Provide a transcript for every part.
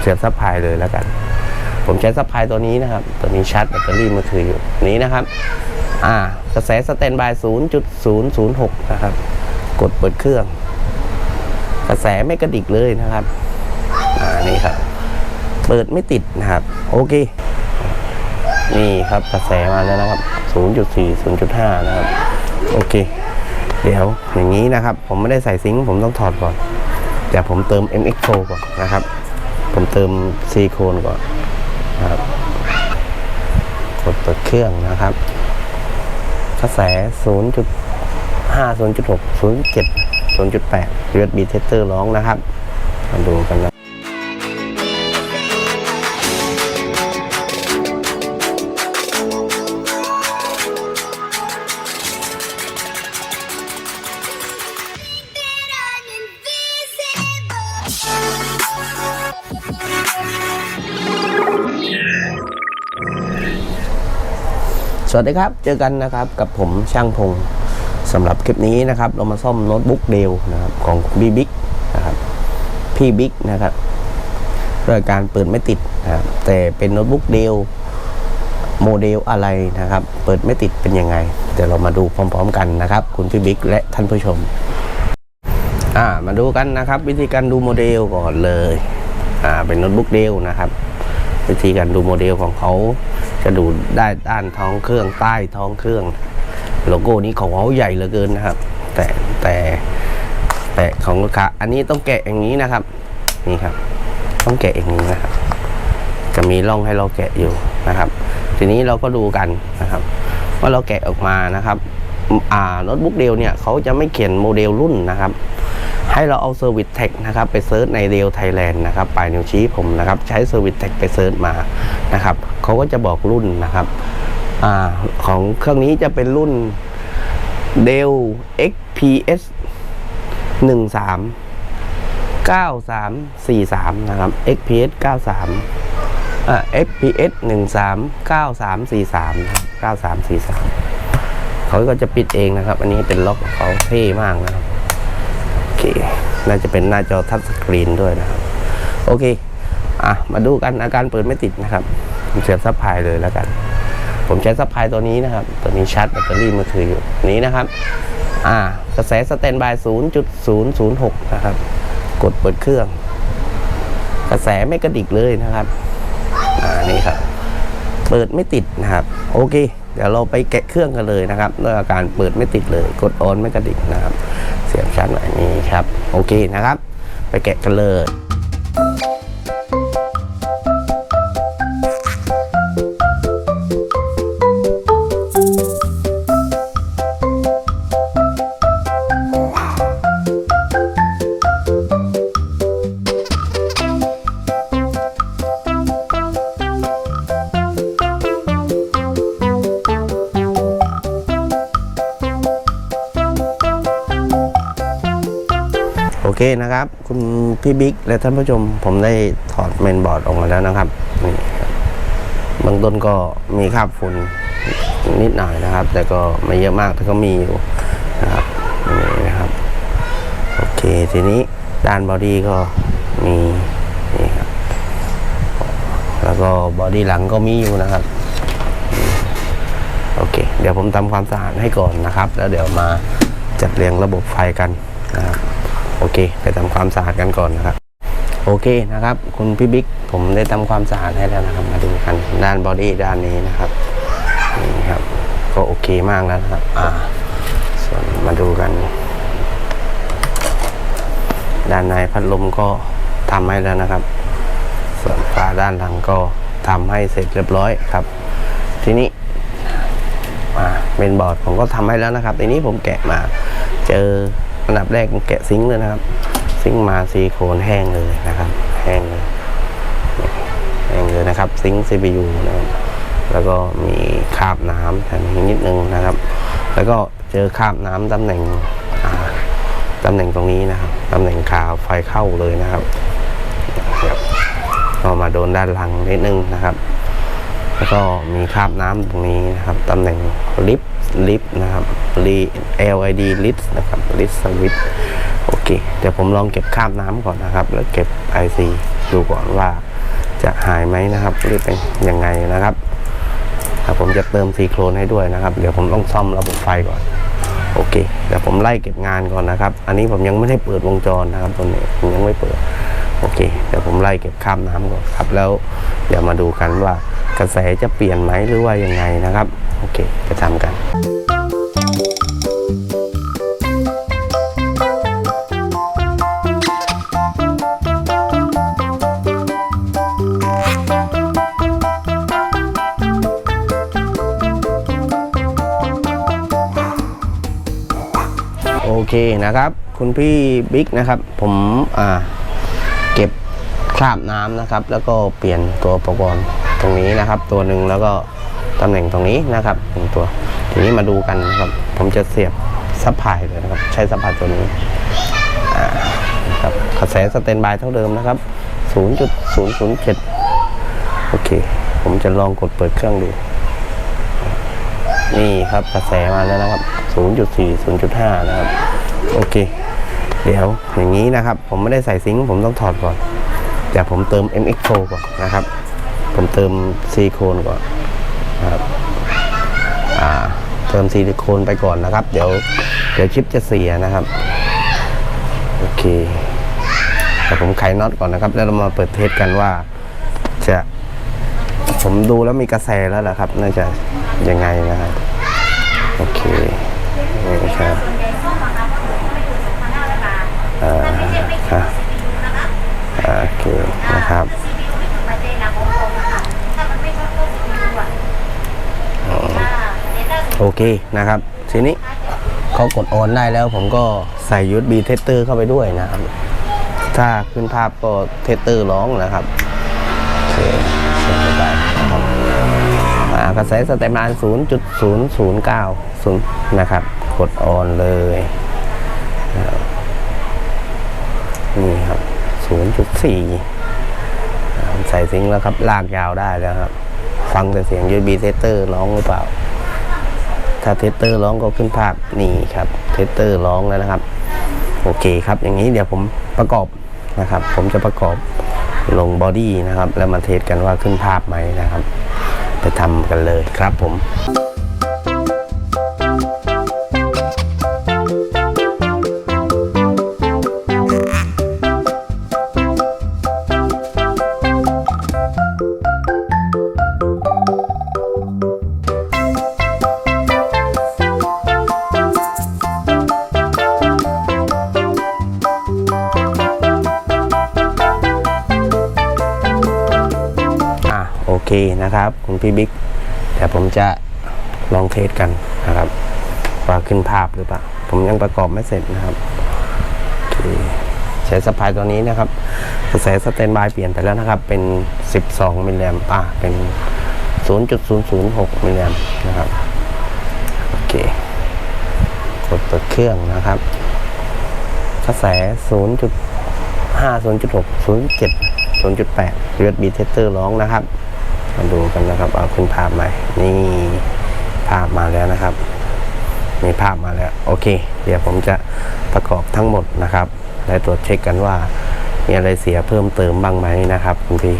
เสียบซับพลายเลยแล้วกัน ผมใช้ซับพลายตัวนี้นะครับ ตัวนี้ชาร์จแบตเตอรี่มือถืออยู่นี้นะครับ อ่ากระแสสแตนบาย 0.006 นะครับ กดเปิดเครื่อง กระแสไม่กระดิกเลยนะครับ อ่านี่ครับ เปิดไม่ติดนะครับ โอเค นี่ครับกระแสมาแล้วนะครับ 0.4 0.5 นะครับ โอเค เดี๋ยวอย่างนี้นะครับ ผมไม่ได้ใส่ซิงค์ผมต้องถอดก่อนเดี๋ยวผมเติม MX4 ก่อนนะครับ ผมเติมซีโคนก่อนครับกดเปิดเครื่องนะครับ กระแส 0.5 0.6 0.7 0.8 USB tester ร้องนะครับ มาดูกันนะ สวัสดีครับ เจอกันนะครับกับผมช่างพงสำหรับคลิปนี้นะครับ เรามาซ่อมโน้ตบุ๊กเดลนะครับของบีบิ๊กนะครับพี่บิ๊กนะครับด้วยการเปิดไม่ติดนะครับแต่เป็นโน้ตบุ๊กเดลโมเดลอะไรนะครับ เปิดไม่ติดเป็นยังไง เดี๋ยวเรามาดูพร้อม ๆ กันนะครับ คุณพี่บิ๊กและท่านผู้ชมอ่ามาดูกันนะครับ วิธีการดูโมเดลก่อนเลยอ่าเป็นโน้ตบุ๊กเดลนะครับ วิธีการดูโมเดลของเขา จะดูได้ด้านท้องเครื่องใต้ท้องเครื่อง โลโก้นี้ของเขาใหญ่เหลือเกินนะครับ แต่แต่แต่ของลูกค้าอันนี้ต้องแกะอย่างนี้นะครับ นี่ครับ ต้องแกะอย่างนี้นะครับ จะมีร่องให้เราแกะอยู่นะครับ ทีนี้เราก็ดูกันนะครับ ว่าเราแกะออกมานะครับอ่าโน้ตบุ๊กเดลเนี่ยเขาจะไม่เขียนโมเดลรุ่นนะครับ ให้เราเอา Service Tech นะครับไปเซิร์ชในเดลไทยแลนด์นะครับปลายนิ้วชี้ผมนะครับใช้ Service Tech ไปเซิร์ชมานะครับเขาก็จะบอกรุ่นนะครับอของเครื่องนี้จะเป็นรุ่น Dell XPS 13 9343 นะครับ XPS 93อ่า XPS 13 9343นะครับ9343 เขาก็จะปิดเองนะครับ อันนี้เป็นล็อกของเขาเท่มากนะครับ เค น่าจะเป็นหน้าจอทัชสกรีนด้วยนะครับ โอเค อะ มาดูกันอาการเปิดไม่ติดนะครับ ผมเสียบซับพลายเลยแล้วกัน ผมใช้ซับพลายตัวนี้นะครับ ตัวนี้ชาร์จแบตเตอรี่มือถืออยู่นี้นะครับ อ่ากระแสสแตนบาย 0.006 นะครับ กดเปิดเครื่อง กระแสไม่กระดิกเลยนะครับ อ่า นี่ครับ เปิดไม่ติดนะครับ โอเคเดี๋ยวเราไปแกะเครื่องกันเลยนะครับด้วยอาการเปิดไม่ติดเลย กดออนไม่กระดิกนะครับ เสียบชาร์จแบบนี้ครับ โอเคนะครับ ไปแกะกันเลย นะครับ คุณพี่บิ๊กและท่านผู้ชม ผมได้ถอดเมนบอร์ดออกมาแล้วนะครับนี่บเบื้องต้นก็มีคราบฝุ่นนิดหน่อยนะครับ แต่ก็ไม่เยอะมากแต่ก็มีอยู่นะครับนี่นะครับโอเคทีนี้ด้านบอดี้ก็มีนี่ครับแล้วก็บอดี้หลังก็มีอยู่นะครับโอเค เดี๋ยวผมทำความสะอาดให้ก่อนนะครับ แล้วเดี๋ยวมาจัดเรียงระบบไฟกันนะครับ เค ไปทำความสะอาดกันก่อนนะครับโอเคนะครับ คุณพี่บิ๊กผมได้ทำความสะอาดให้แล้วนะครับ มาดูกันด้านบอดี้ด้านนี้นะครับนี่ครับ ก็โอเคมากแล้วนะครับ อ่า ส่วนมาดูกัน ด้านในพัดลมก็ทำให้แล้วนะครับ ส่วนฝาด้านหลังก็ทำให้เสร็จเรียบร้อยครับ ทีนี้มาเมนบอร์ดผมก็ทำให้แล้วนะครับทีนี้ผมแกะมา เจอ อันดับแรกแกะซิงค์เลยนะครับ ซิงค์มาซีโคนแห้งเลยนะครับ แห้งเลยแห้งเลยนะครับ ซิงค์ CPU นะครับแล้วก็มีคราบน้ำแถมนี้นิดนึงนะครับ แล้วก็เจอคราบน้ำตำแหน่งอ่าตำแหน่งตรงนี้นะครับตำแหน่งขาไฟเข้าเลยนะครับก็มาโดนด้านหลังนิดนึงนะครับ แล้วก็มีคราบน้ำตรงนี้นะครับตำแหน่งลิฟลิฟนะครับ LED list นะครับ list switch โอเคเดี๋ยวผมลองเก็บคราบน้ำก่อนนะครับ แล้วเก็บ IC ดูก่อนว่าจะหายไหมนะครับหรือเป็นยังไงนะครับถ้าผมจะเติมซีโครนให้ด้วยนะครับ เดี๋ยวผมต้องซ่อมระบบไฟก่อน โอเคเดี๋ยวผมไล่เก็บงานก่อนนะครับ อันนี้ผมยังไม่ได้เปิดวงจรนะครับตัวนี้ผมยังไม่เปิดโอเคเดี๋ยวผมไล่เก็บข้ามน้ำก่อนครับ แล้ว เดี๋ยวมาดูกันว่ากระแสจะเปลี่ยนไหมหรือว่ายังไงนะครับ โอเคไปทำกันโอเคนะครับ คุณพี่บิ๊กนะครับ ผมอ่า คราบน้ำนะครับ แล้วก็เปลี่ยนตัวอุปกรณ์ตรงนี้นะครับ ตัวหนึ่งแล้วก็ตำแหน่งตรงนี้นะครับหนึ่งตัว ทีนี้มาดูกันนะครับ ผมจะเสียบซัพพายเลยนะครับ ใช้ซัพพายตัวนี้นะครับกระแสสเตนบายเท่าเดิมนะครับ 0.007 โอเค ผมจะลองกดเปิดเครื่องดู นี่ครับกระแสมาแล้วนะครับ 0.4 0.5 นะครับ โอเค เดี๋ยวอย่างนี้นะครับ ผมไม่ได้ใส่ซิงค์ผมต้องถอดก่อน เดี๋ยวผมเติม MX4 ก่อนนะครับ ผมเติมซิลิโคนก่อนนะครับเติมซิลิโคนไปก่อนนะครับ เดี๋ยวเดี๋ยวชิปจะเสียนะครับ โอเคแต่ผมไขน็อตก่อนนะครับ แล้วเรามาเปิดเทสกันว่าจะผมดูแล้วมีกระแสแล้วแหละครับ น่าจะยังไงนะครับ โอเคนี่ครับอ่าฮะ โอเคนะครับโอเคนะครับ ทีนี้เขากดออนได้แล้วผมก็ใส่ USB เทสเตอร์เข้าไปด้วยนะครับ ถ้าขึ้นภาพก็เทสเตอร์ร้องนะครับโอเคเสียบเข้าไปนะครับอ่ากระแสสเตมาน0.009 0นะครับ กดออนเลยนะครับนี่ครับ 0.4นะครับใส่ซิงแล้วครับ ลากยาวได้แล้วครับ ฟังแต่เสียง USB เทสเตอร์ร้องหรือเปล่า ถ้าเทสเตอร์ร้องก็ขึ้นภาพนี่ครับเทสเตอร์ร้องแล้วนะครับ โอเคครับ อย่างนี้เดี๋ยวผมประกอบนะครับ ผมจะประกอบลงบอดี้นะครับ แล้วมาเทสกันว่าขึ้นภาพไหมนะครับ ไปทำกันเลยครับผม นะครับคุณพี่บิ๊กเดี๋ยวผมจะลองเทสกันนะครับว่าขึ้นภาพหรือเปล่า ผมยังประกอบไม่เสร็จนะครับโอเคใช้สปายตัวนี้นะครับกระแสสเตนบายเปลี่ยนไปแล้วนะครับ เป็น 12 มิลลิแอมป์อะเป็น 0.006 มิลลิแอมป์นะครับโอเคกดเปิดเครื่องนะครับกระแส 0.5 0.6 0.7 0.8 USB tester ร้องนะครับ มาดูกันนะครับ เอาขึ้นภาพใหม่ นี่ภาพมาแล้วนะครับ มีภาพมาแล้ว โอเค เดี๋ยวผมจะประกอบทั้งหมดนะครับและตรวจเช็คกันว่า มีอะไรเสียเพิ่มเติมบ้างไหมนะครับคุณพี่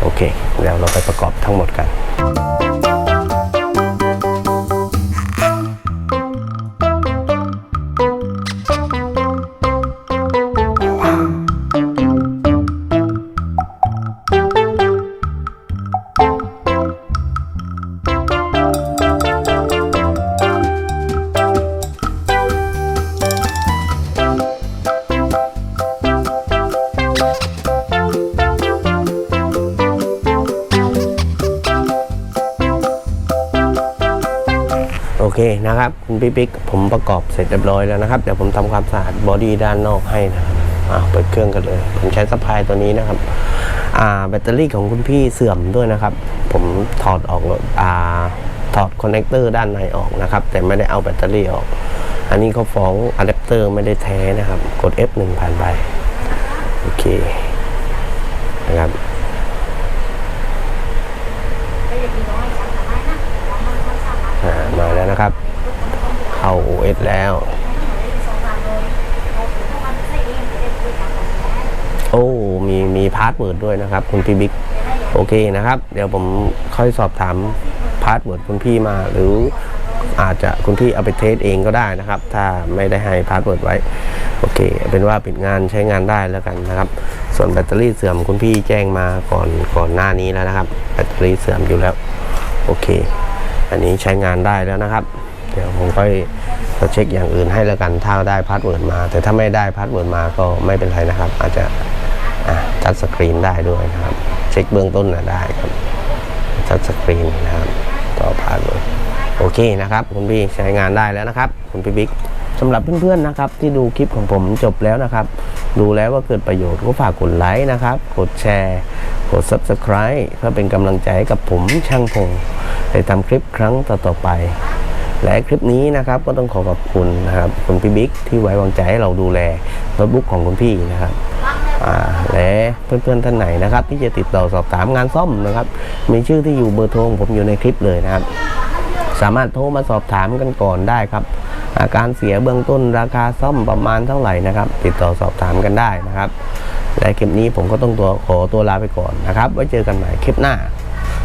โอเค เดี๋ยวเราไปประกอบทั้งหมดกัน เคนะครับคุณพี่ปิ๊กผมประกอบเสร็จเรียบร้อยแล้วนะครับ เดี๋ยวผมทำความสะอาดบอดี้ด้านนอกให้นะครับอ่าเปิดเครื่องกันเลย ผมใช้สะพายตัวนี้นะครับอ่าแบตเตอรี่ของคุณพี่เสื่อมด้วยนะครับ ผมถอดออกแล้วอ่าถอดคอนเนคเตอร์ด้านในออกนะครับ แต่ไม่ได้เอาแบตเตอรี่ออก อันนี้เขาฟ้องอะแดปเตอร์ไม่ได้แท้นะครับ กด F1 ผ่านไป โอเคนะครับ แล้วนะครับ เข้า OS แล้ว โอ้ มีมีพาสเวิร์ดด้วยนะครับ คุณพี่บิ๊กโอเคนะครับ เดี๋ยวผมค่อยสอบถามพาสเวิร์ดคุณพี่มาหรืออาจจะคุณพี่เอาไปเทสเองก็ได้นะครับ ถ้าไม่ได้ให้พาสเวิร์ดไว้ โอเค เป็นว่าปิดงานใช้งานได้แล้วกันนะครับ ส่วนแบตเตอรี่เสื่อมคุณพี่แจ้งมาก่อนก่อนหน้านี้แล้วนะครับ แบตเตอรี่เสื่อมอยู่แล้ว โอเค อันนี้ใช้งานได้แล้วนะครับ เดี๋ยวผมค่อยจเช็คอย่างอื่นให้แล้วกันถ้าได้พาสเวิร์ดมา แต่ถ้าไม่ได้พาสเวิร์ดมาก็ไม่เป็นไรนะครับ อาจจะอะทัชสกรีนได้ด้วยนะครับ เช็คเบื้องต้นนะได้ครับทัชสกรีนนะครับ ต่อพาสเวิร์ดโอเคนะครับ คุณพี่ใช้งานได้แล้วนะครับ คุณพี่บิ๊กสำหรับเพื่อนๆนะครับ ที่ดูคลิปของผมจบแล้วนะครับ ดูแล้วว่าเกิดประโยชน์ก็ฝากกดไลค์นะครับ กดแชร์ กด Subscribe เพื่อเป็นกำลังใจให้กับผมช่างพง ในทำคลิปครั้งต่อๆไป และคลิปนี้นะครับก็ต้องขอขอบคุณนะครับคุณพี่บิ๊กที่ไว้วางใจให้เราดูแลโน้ตบุ๊กของคุณพี่นะครับและเพื่อนๆท่านไหนนะครับ ที่จะติดต่อสอบถามงานซ่อมนะครับ มีชื่อที่อยู่เบอร์โทรของผมอยู่ในคลิปเลยนะครับ สามารถโทรมาสอบถามกันก่อนได้ครับอาการเสียเบื้องต้นราคาซ่อมประมาณเท่าไหร่นะครับ ติดต่อสอบถามกันได้นะครับ และคลิปนี้ผมก็ต้องตัวขอตัวลาไปก่อนนะครับ ไว้เจอกันใหม่คลิปหน้า